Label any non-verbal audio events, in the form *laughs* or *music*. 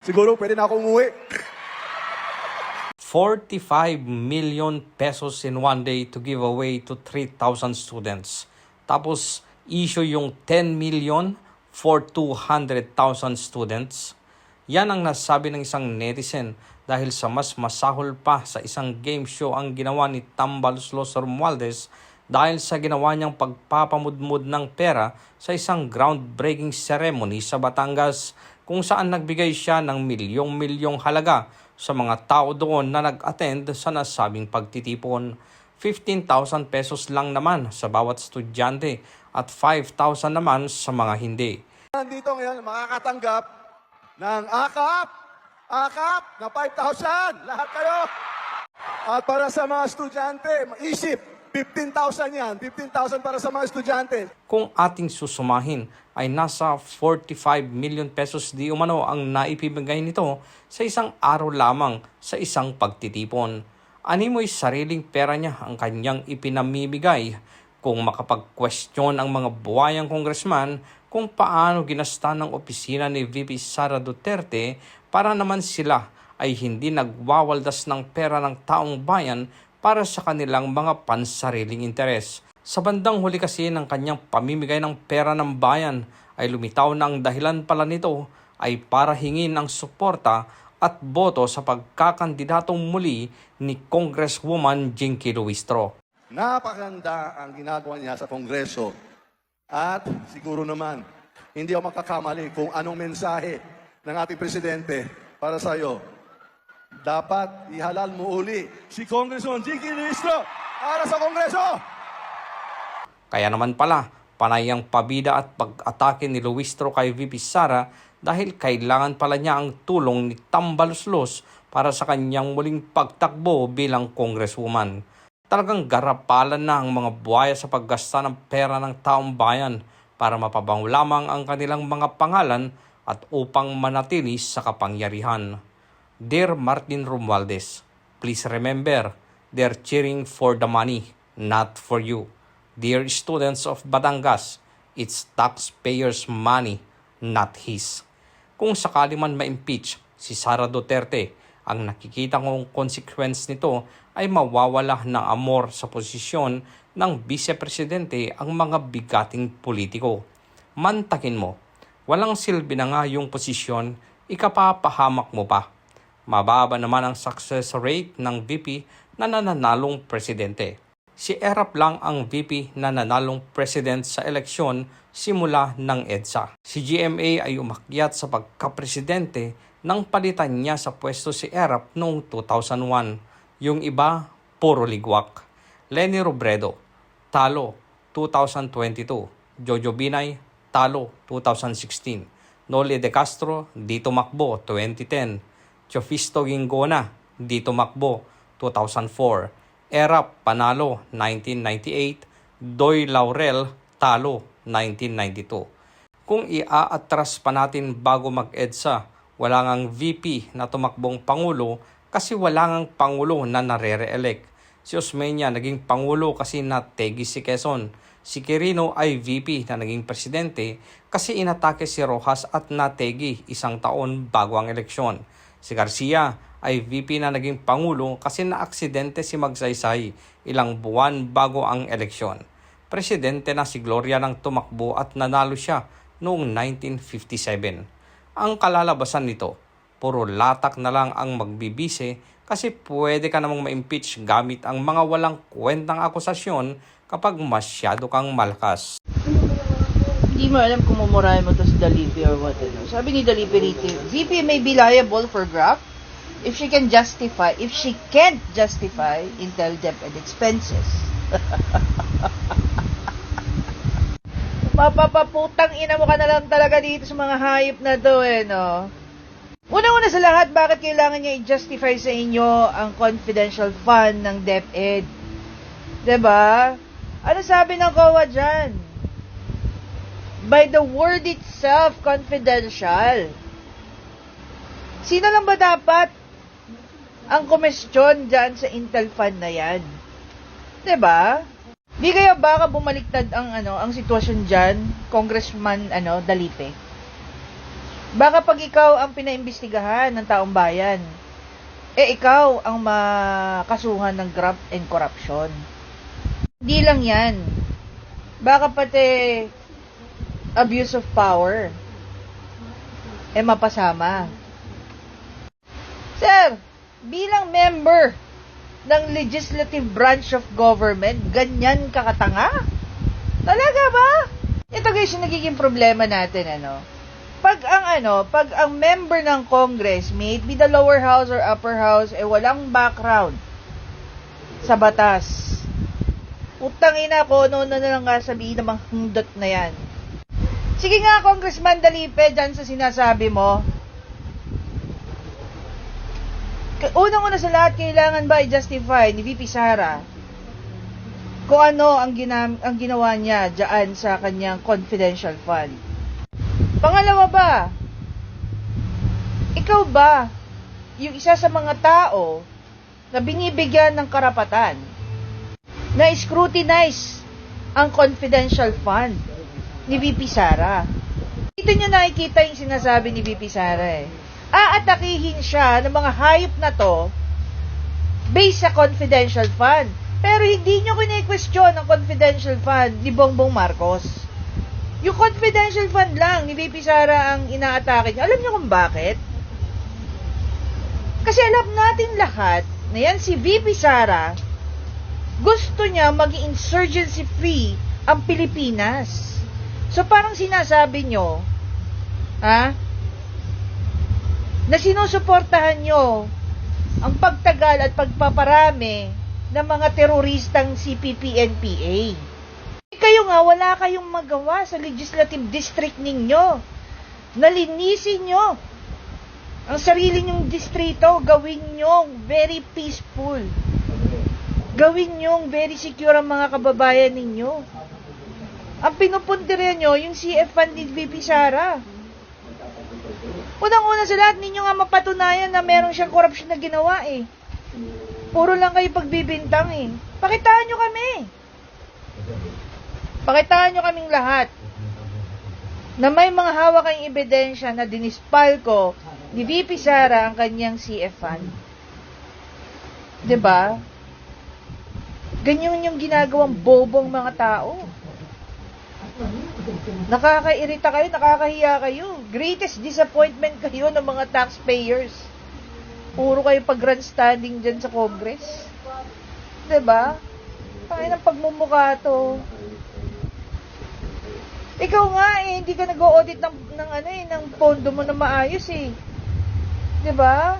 Siguro pwede na ako umuwi. 45 million pesos in one day to give away to 3,000 students. Tapos issue yung 10 million for 200,000 students. Yan ang nasabi ng isang netizen dahil sa mas masahol pa sa isang game show ang ginawa ni Tambaluslos Romualdez dahil sa ginawa niyang pagpapamudmud ng pera sa isang groundbreaking ceremony sa Batangas kung saan nagbigay siya ng milyong-milyong halaga sa mga tao doon na nag-attend sa nasabing pagtitipon. 15,000 pesos lang naman sa bawat estudyante at 5,000 naman sa mga hindi. Nandito ngayon, makakatanggap ng akap, akap na 5,000. Lahat kayo. At para sa mga estudyante, isip, 15,000 yan. 15,000 para sa mga estudyante. Kung ating susumahin ay nasa 45 million pesos di umano ang naipibigay nito sa isang araw lamang sa isang pagtitipon. Animoy sariling pera niya ang kanyang ipinamimigay kung makapag-question ang mga buwayang kongresman kung paano ginasta ng opisina ni VP Sara Duterte para naman sila ay hindi nagwawaldas ng pera ng taong bayan para sa kanilang mga pansariling interes. Sa bandang huli kasi ng kanyang pamimigay ng pera ng bayan ay lumitaw na ang dahilan pala nito ay para hingin ang suporta at boto sa pagkakandidatong muli ni Congresswoman Jinky Luistro. Napakaganda ang ginagawa niya sa Kongreso. At siguro naman, hindi ako makakamali kung anong mensahe ng ating Presidente para sa iyo. Dapat ihalal mo uli si Congressman Jinky Ministro para sa Kongreso! Kaya naman pala, panay ang pabida at pag-atake ni Luistro kay VP Sara dahil kailangan pala niya ang tulong ni Tambaluslos para sa kanyang muling pagtakbo bilang congresswoman. Talagang garapalan na ang mga buhaya sa paggasta ng pera ng taong bayan para mapabango lamang ang kanilang mga pangalan at upang manatili sa kapangyarihan. Dear Martin Romualdez, please remember, they're cheering for the money, not for you. Dear students of Batangas, it's taxpayers' money, not his. Kung sakali man ma-impeach si Sara Duterte, ang nakikita kong consequence nito ay mawawala ng amor sa posisyon ng vice-presidente ang mga bigating politiko. Mantakin mo, walang silbi na nga yung posisyon, ikapapahamak mo pa. Mababa naman ang success rate ng VP na nananalong presidente. Si Erap lang ang VP na nanalong president sa eleksyon simula ng EDSA. Si GMA ay umakyat sa pagkapresidente nang palitan niya sa pwesto si Erap noong 2001. Yung iba, puro ligwak. Lenny Robredo, talo 2022. Jojo Binay, talo 2016. Noli De Castro, dito makbo 2010. Chofisto Gingona, dito makbo 2004. Erap panalo 1998, Doy Laurel talo 1992. Kung ia-atras pa natin bago mag-EDSA, wala ngang VP na tumakbong Pangulo kasi wala ngang Pangulo na nare-re-elect. Si Osmeña naging Pangulo kasi nategi si Quezon. Si Quirino ay VP na naging presidente kasi inatake si Rojas at nategi isang taon bago ang eleksyon. Si Garcia ay VP na naging Pangulo kasi naaksidente si Magsaysay ilang buwan bago ang eleksyon. Presidente na si Gloria nang tumakbo at nanalo siya noong 1957. Ang kalalabasan nito, puro latak na lang ang magbibise kasi pwede ka namang ma-impeach gamit ang mga walang kwentang akusasyon kapag masyado kang malakas. Hindi mo alam kung mumurahin mo to sa Dalipi or what. Ano. Sabi ni Dalipi rito, VP may be liable for graft if she can justify, if she can't justify Intel debt and expenses. *laughs* Mapapaputang ina mo ka na lang talaga dito sa mga hayop na to eh, no? Una-una sa lahat, bakit kailangan niya i-justify sa inyo ang confidential fund ng DepEd? ba? Ano sabi ng COA dyan? By the word itself, confidential. Sino lang ba dapat ang komestyon dyan sa Intel Fund na yan? ba? Di kaya baka bumaliktad ang ano, ang sitwasyon diyan, Congressman ano, Dalipe. Baka pag ikaw ang pinaimbestigahan ng taong bayan, eh ikaw ang makasuhan ng graft and corruption. Hindi lang yan. Baka pati abuse of power eh mapasama. Sir, bilang member ng legislative branch of government, ganyan kakatanga? Talaga ba? Ito guys yung nagiging problema natin, ano? Pag ang ano, pag ang member ng Congress, may it be the lower house or upper house, eh walang background sa batas. Utang ina ko, ano na lang sabihin ng mga hindot na yan. Sige nga, Congressman Dalipe, dyan sa sinasabi mo. Unang-una sa lahat, kailangan ba i-justify ni VP Sara kung ano ang, ginam- ang ginawa niya dyan sa kanyang confidential fund? Pangalawa ba, ikaw ba yung isa sa mga tao na binibigyan ng karapatan na scrutinize ang confidential fund ni VP Sara. Dito nyo nakikita yung sinasabi ni VP Sara eh. Aatakihin siya ng mga hayop na to based sa confidential fund. Pero hindi nyo kine-question ang confidential fund ni Bongbong Marcos. Yung confidential fund lang ni VP Sara ang inaatake niya. Alam niyo kung bakit? Kasi alam natin lahat na yan si VP Sara gusto niya maging insurgency free ang Pilipinas. So parang sinasabi nyo, ha? Na sinusuportahan nyo ang pagtagal at pagpaparami ng mga teroristang CPP-NPA. Kayo nga, wala kayong magawa sa legislative district ninyo. Nalinisin nyo ang sarili nyong distrito, gawin nyo very peaceful gawin nyong very secure ang mga kababayan ninyo. Ang pinupuntirya nyo, yung CF fund ni VP Sara. Unang-una sa lahat, ninyo nga mapatunayan na meron siyang korupsyon na ginawa eh. Puro lang kayo pagbibintang eh. Pakitaan nyo kami. Pakitaan nyo kaming lahat na may mga hawak kayong ebidensya na dinispal ko ni VP Sara ang kanyang CF fund. ba? Ganyan yung ginagawang bobong mga tao. Nakakairita kayo, nakakahiya kayo. Greatest disappointment kayo ng mga taxpayers. Puro kayo pag grandstanding dyan sa Congress. ba? Kaya ng pagmumukha to. Ikaw nga eh, hindi ka nag-audit ng, ng ano eh, ng pondo mo na maayos eh. ba?